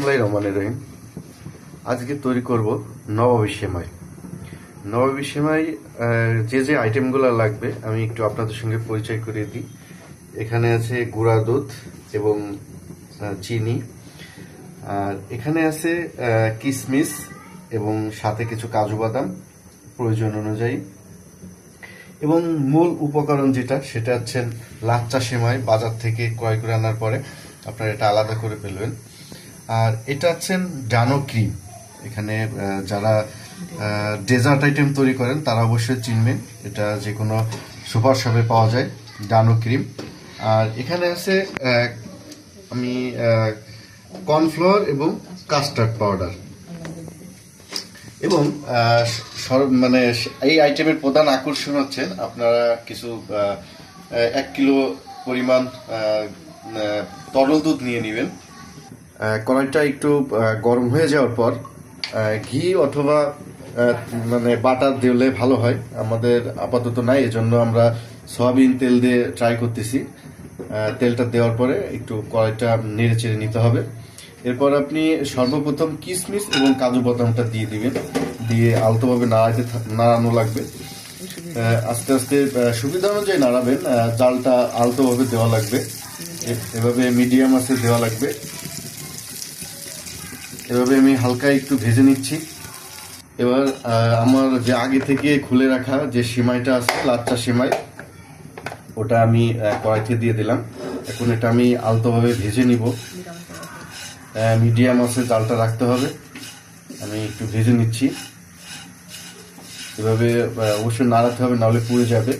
বিসমুল্লাহ রহমানের রহিম, আজকে তৈরি করব নবাবী সেমাই। সেমাই যে যে আইটেমগুলো লাগবে, আমি একটু আপনাদের সঙ্গে পরিচয় করিয়ে দিই। এখানে আছে গুঁড়া দুধ এবং চিনি। আর এখানে আছে কিশমিশ এবং সাথে কিছু কাজু বাদাম প্রয়োজন অনুযায়ী। এবং মূল উপকরণ যেটা, সেটা হচ্ছে লাচ্চা সেমাই, বাজার থেকে ক্রয় করে আনার পরে আপনারা এটা আলাদা করে ফেলবেন। আর এটা হচ্ছেন ডানো ক্রিম। এখানে যারা ডেজার্ট আইটেম তৈরি করেন, তারা অবশ্যই চিনবেন। এটা যে কোনো সুপার শপে পাওয়া যায়, ডানো ক্রিম। আর এখানে আছে আমি কর্নফ্লোর এবং কাস্টার্ড পাউডার। এবং মানে এই আইটেমের প্রধান আকর্ষণ হচ্ছে, আপনারা কিছু এক কিলো পরিমাণ তরল দুধ নিয়ে নেবেন। কড়াইটা একটু গরম হয়ে যাওয়ার পর ঘি অথবা মানে বাটার দিলে ভালো হয়। আমাদের আপাতত নাই, এজন্য আমরা সয়াবিন তেল দিয়ে ট্রাই করতেছি। তেলটা দেওয়ার পরে একটু কড়াইটা নেড়ে চেড়ে নিতে হবে। এরপর আপনি সর্বপ্রথম কিশমিশ এবং কাজু বাদামটা দিয়ে দিবেন। দিয়ে আলতোভাবে নাড়াতে নাড়ানো লাগবে। আস্তে আস্তে সুবিধা অনুযায়ী নাড়াবেন। জালটা আলতোভাবে দেওয়া লাগবে। এভাবে মিডিয়াম আছে দেওয়া লাগবে। এভাবে আমি হালকা একটু ভেজে নিচ্ছি। এবার আমার যে আগে থেকে খুলে রাখা যে সিমাইটা আছে, লাচ্চা সিমাই, ওটা আমি কড়াইতে দিয়ে দিলাম। এখন এটা আমি আলতোভাবে ভেজে নিব। মিডিয়াম আছে, জালটা রাখতে হবে। আমি একটু ভেজে নিচ্ছি। এভাবে অবশ্যই নাড়াতে হবে, নাহলে পুড়ে যাবে।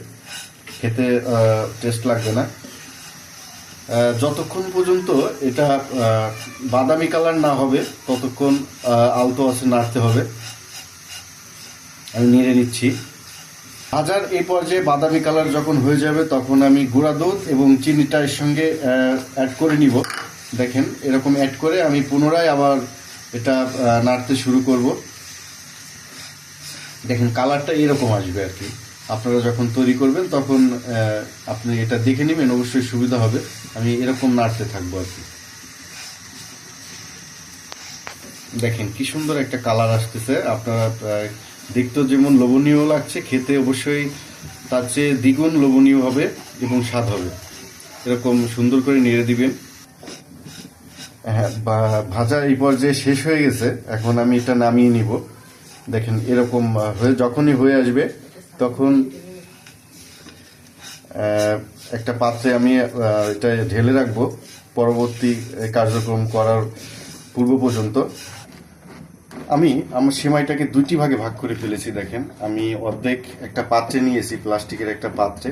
খেতে টেস্ট লাগবে না। যতক্ষণ পর্যন্ত এটা বাদামি কালার না হবে, ততক্ষণ আলতো আছে নাড়তে হবে। আমি নেড়ে নিচ্ছি। হাজার এই পর্যায়ে বাদামি কালার যখন হয়ে যাবে, তখন আমি গুঁড়া দুধ এবং চিনিটা এর সঙ্গে অ্যাড করে নিব। দেখেন, এরকম অ্যাড করে আমি পুনরায় আবার এটা নাড়তে শুরু করব। দেখেন কালারটা এরকম আসবে আর কি। আপনারা যখন তৈরি করবেন, তখন আপনি এটা দেখে নেবেন, অবশ্যই সুবিধা হবে। আমি এরকম নাড়তে থাকব আর কি। দেখেন, কি সুন্দর একটা কালার আসতেছে। আপনারা দেখতেও যেমন লোভনীয় লাগছে, খেতে অবশ্যই তার চেয়ে দ্বিগুণ লোভনীয় হবে এবং স্বাদ হবে। এরকম সুন্দর করে নেড়ে দিবেন। হ্যাঁ ভাজা এই পর্যায়ে শেষ হয়ে গেছে। এখন আমি এটা নামিয়ে নিব। দেখেন, এরকম হয়ে যখনই হয়ে আসবে তখন একটা পাত্রে আমি এটা ঢেলে রাখব পরবর্তী কার্যক্রম করার পূর্ব পর্যন্ত। আমি আমার সেমাইটাকে দুইটি ভাগে ভাগ করে ফেলেছি, দেখেন। আমি অর্ধেক একটা পাত্রে নিয়েছি, প্লাস্টিকের একটা পাত্রে।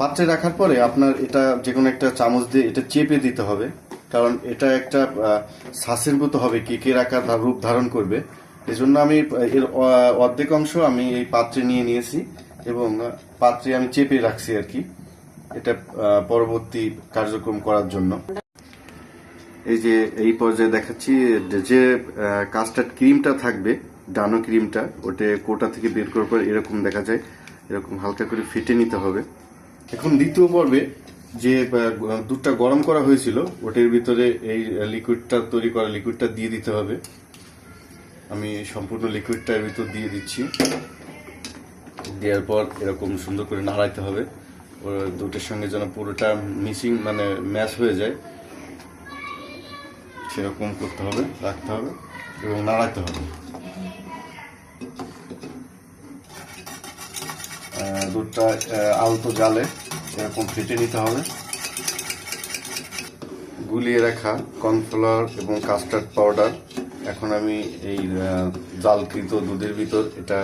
পাত্রে রাখার পরে আপনার এটা যে কোনো একটা চামচ দিয়ে এটা চেপে দিতে হবে, কারণ এটা একটা শ্বাসের মতো হবে, কেকের আকার রূপ ধারণ করবে। এজন্য আমি এর অর্ধেক অংশ আমি এই পাত্রে নিয়ে নিয়েছি এবং পাত্রে আমি চেপে রাখছি আর কি। এটা পরবর্তী কার্যক্রম করার জন্য। এই যে, এই পর্যায়ে দেখাচ্ছি, যে কাস্টার্ড ক্রিমটা থাকবে, ডানো ক্রিমটা ওটা কোটা থেকে বের করার পর এরকম দেখা যায়, এরকম হালকা করে ফেটে নিতে হবে। এখন দ্বিতীয় পর্বে যে দুধটা গরম করা হয়েছিল, ওটার ভিতরে এই লিকুইডটা তৈরি করা লিকুইডটা দিয়ে দিতে হবে। আমি সম্পূর্ণ লিকুইডটা এর ভিতর দিয়ে দিচ্ছি। দেওয়ার পর এরকম সুন্দর করে নাড়াইতে হবে। ওর দুধের সঙ্গে যেন পুরোটা মিসিং মানে ম্যাশ হয়ে যায়। সেরকম করতে হবে, রাখতে হবে এবং নাড়াতে হবে। দুধটা আলতো জালে এরকম ফেটে নিতে হবে। গুলিয়ে রাখা কর্নফ্লাওয়ার এবং কাস্টার্ড পাউডার এখন আমি এই জালকৃত দুধের ভিতর এটা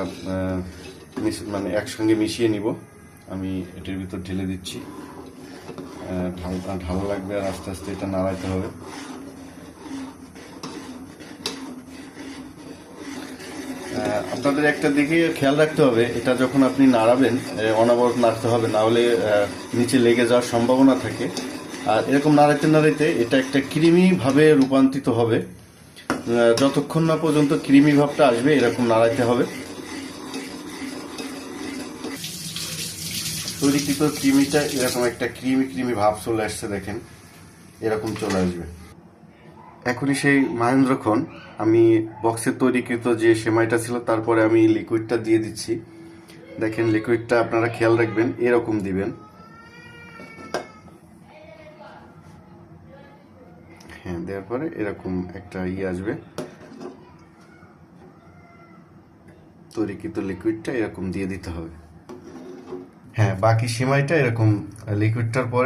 মানে একসঙ্গে মিশিয়ে নিব। আমি এটার ভিতর ঢেলে দিচ্ছি। আহ, ঢাল লাগবে আর আস্তে আস্তে এটা নাড়াইতে হবে। আপনাদের একটা দিকে খেয়াল রাখতে হবে এটা যখন আপনি নাড়াবেন অনবরত নাড়তে হবে না হলে নিচে লেগে যাওয়ার সম্ভাবনা থাকে। আর এরকম নাড়াইতে নাড়াইতে এটা একটা ক্রিমি ভাবে রূপান্তরিত হবে। যতক্ষণ না পর্যন্ত ক্রিমি ভাবটা আসবে, এরকম নাড়াইতে হবে। তৈরিকৃত ক্রিমিটা এরকম একটা ক্রিমি ক্রিমি ভাব চলে আসছে, দেখেন। এরকম চলে আসবে। এখনই সেই মাহেন্দ্রক্ষণ, আমি বক্সে তৈরিকৃত যে সেমাইটা ছিল, তারপরে আমি লিকুইডটা দিয়ে দিচ্ছি। দেখেন লিকুইডটা আপনারা খেয়াল রাখবেন, এরকম দিবেন হ্যাঁ দেওয়ার পরে এরকম একটা ইয়ে আসবে। তৈরিকৃত লিকুইডটা এরকম দিয়ে দিতে হবে। হ্যাঁ বাকি সেমাইটা এরকম লিকুইডটার পরে